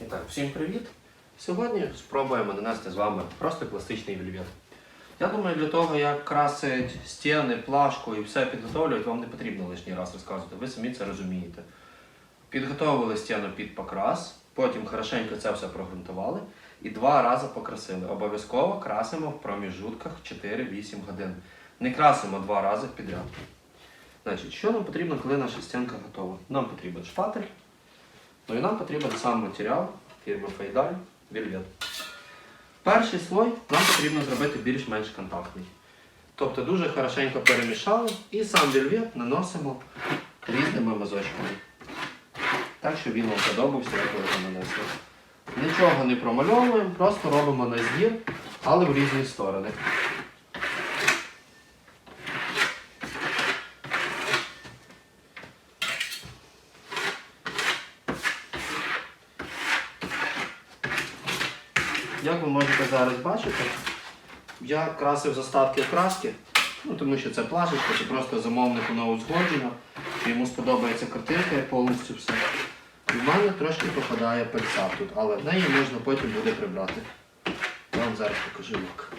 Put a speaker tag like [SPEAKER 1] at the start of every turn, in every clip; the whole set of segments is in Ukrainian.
[SPEAKER 1] І так, всім привіт! Сьогодні спробуємо нанести з вами просто класичний вельвет. Я думаю, для того, як красить стіни, плашку і все підготовлювати, вам не потрібно лишній раз розказувати. Ви самі це розумієте. Підготовили стіну під покрас, потім хорошенько це все прогрунтували і два рази покрасили. Обов'язково красимо в проміжутках 4-8 годин. Не красимо два рази підряд. Значить, що нам потрібно, коли наша стінка готова? Нам потрібен шпатель, ну і нам потрібен сам матеріал фірми Фейдаль Вільвет. Перший слой нам потрібно зробити більш-менш контактний. Тобто дуже хорошенько перемішали і сам вільвет наносимо різними мазочками. Так, щоб він вам подобався, як ви нанесли. Нічого не промальовуємо, просто робимо на наздір, але в різні сторони. Як ви можете зараз бачити, я красив з остатки краски, ну, тому що це плашечка, це просто замовнику на узгодження, що йому сподобається картинка і повністю все. В мене трошки попадає пельця тут, але неї можна потім буде прибрати. Я вам зараз покажу як.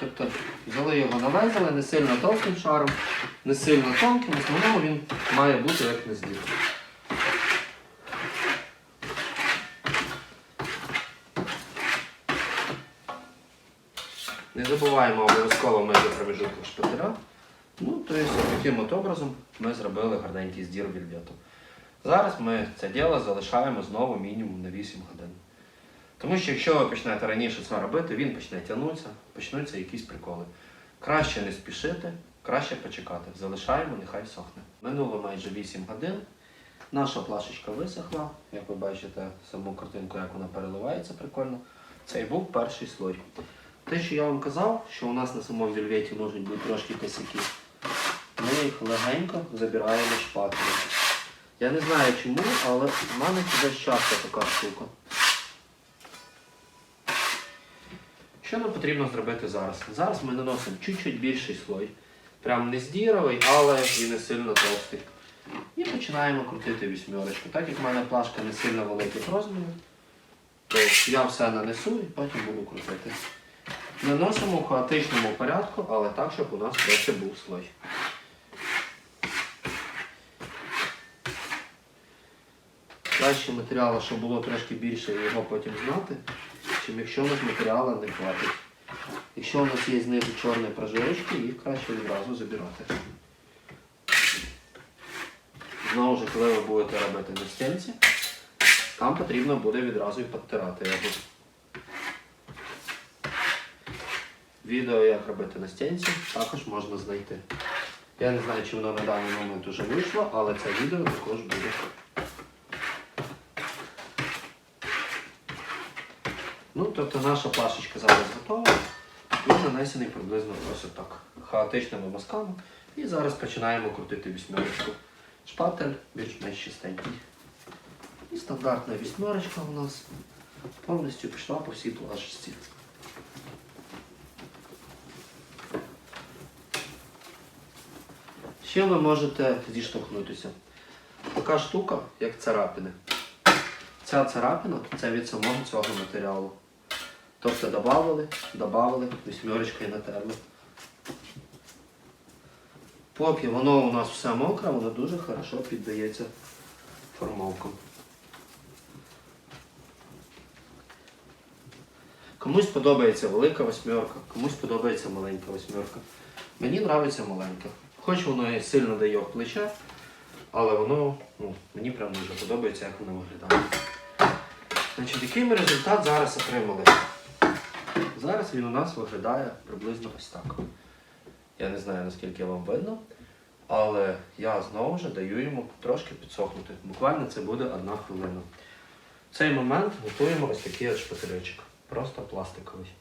[SPEAKER 1] Тобто взяли його навезли не сильно товстим шаром, не сильно тонким, в основному він має бути як не здір. Не забуваємо обов'язково мити проміжуток шпателя. Ну, тобто, таким от образом ми зробили гарненький здір вільвету. Зараз ми це діло залишаємо знову мінімум на 8 годин. Тому що якщо ви почнете раніше це робити, він почне тягнутися, почнуться якісь приколи. Краще не спішити, краще почекати. Залишаємо, нехай сохне. Минуло майже 8 годин. Наша плашечка висохла. Як ви бачите саму картинку, як вона переливається прикольно. Це і був перший слой. Те, що я вам казав, що у нас на самому вільветі можуть бути трошки косяки, ми їх легенько забираємо шпателем. Я не знаю чому, але в мене це часто така штука. Що нам потрібно зробити зараз? Зараз ми наносимо чуть-чуть більший слой. Прям не здіровий, але і не сильно товстий. І починаємо крутити вісьмерочку. Так як в мене плашка не сильно великих розмірів, то я все нанесу і потім буду крутити. Наносимо в хаотичному порядку, але так, щоб у нас трохи був слой. Краще матеріалу, щоб було трошки більше його потім знати, чим якщо у нас матеріалу не хватить. Якщо у нас є знизу чорні прожирочки, їх краще відразу забирати. Знову ж, коли ви будете робити на стінці, там потрібно буде відразу і підтирати його. Відео, як робити на стінці, також можна знайти. Я не знаю, чи воно на даний момент вже вийшло, але це відео також буде. Ну, тобто наша плашечка зараз готова. Він нанесений приблизно ось так. Хаотичними мазками. І зараз починаємо крутити вісьмерочку. Шпатель більш-менш чистенький. І стандартна вісьмерочка у нас повністю пішла по всій плашечці. Чим ви можете зіштовхнутися? Така штука, як царапини. Ця царапина це від самого цього матеріалу. Тобто додавали, додавали, вісьмерочкою натерли. Поки воно у нас все мокре, воно дуже хорошо піддається формовкам. Комусь подобається велика восьмерка, комусь подобається маленька восьмерка. Мені подобається маленька. Хоч воно і сильно дає в плече, але воно ну, мені прям дуже подобається, як воно виглядає. Значить, який ми результат зараз отримали? Зараз він у нас виглядає приблизно ось так. Я не знаю, наскільки вам видно, але я знову ж даю йому трошки підсохнути. Буквально це буде одна хвилина. В цей момент готуємо ось такий от шпателечок. Просто пластиковий.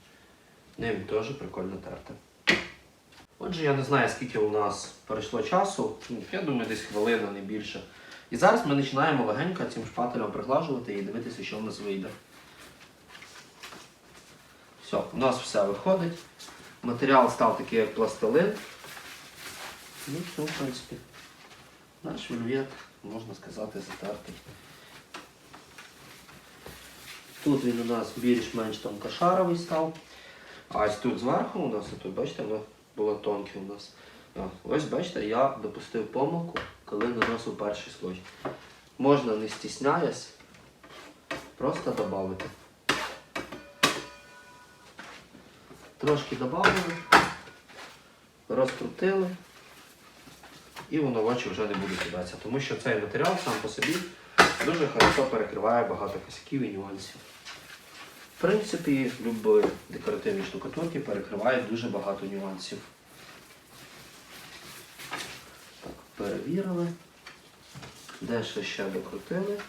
[SPEAKER 1] Ним теж прикольно терти. Отже, я не знаю, скільки у нас пройшло часу. Ну, Я думаю, десь хвилина, не більше. І зараз ми починаємо легенько цим шпателем приглажувати і дивитися, що в нас вийде. Все, у нас все виходить. Матеріал став такий, як пластилин. Ну, все, в принципі. Наш вельвет, можна сказати, затертий. Тут він у нас більш-менш тонкошаровий став. А ось тут зверху у нас, тут, бачите, воно було тонке у нас. Ось бачите, я допустив помилку, коли наносив перший слой. Можна не стісняясь, просто додати. Трошки додали, розкрутили і воно в очі вже не буде кидатися. Тому що цей матеріал сам по собі дуже хорошо перекриває багато косяків і нюансів. В принципі, любі декоративні штукатурки перекривають дуже багато нюансів. Так, перевірили. Де ще докрутили.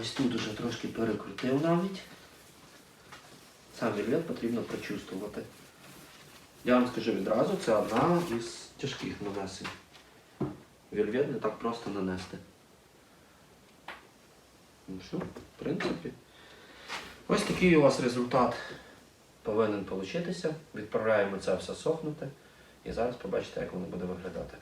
[SPEAKER 1] Ось тут уже трошки перекрутив навіть. Сам вільвет потрібно прочувствувати. Я вам скажу відразу, це одна із тяжких нанесень. Вільвет не так просто нанести. Ну все, в принципі. Ось такий у вас результат повинен получитися. Відправляємо це все сохнути. І зараз побачите, як воно буде виглядати.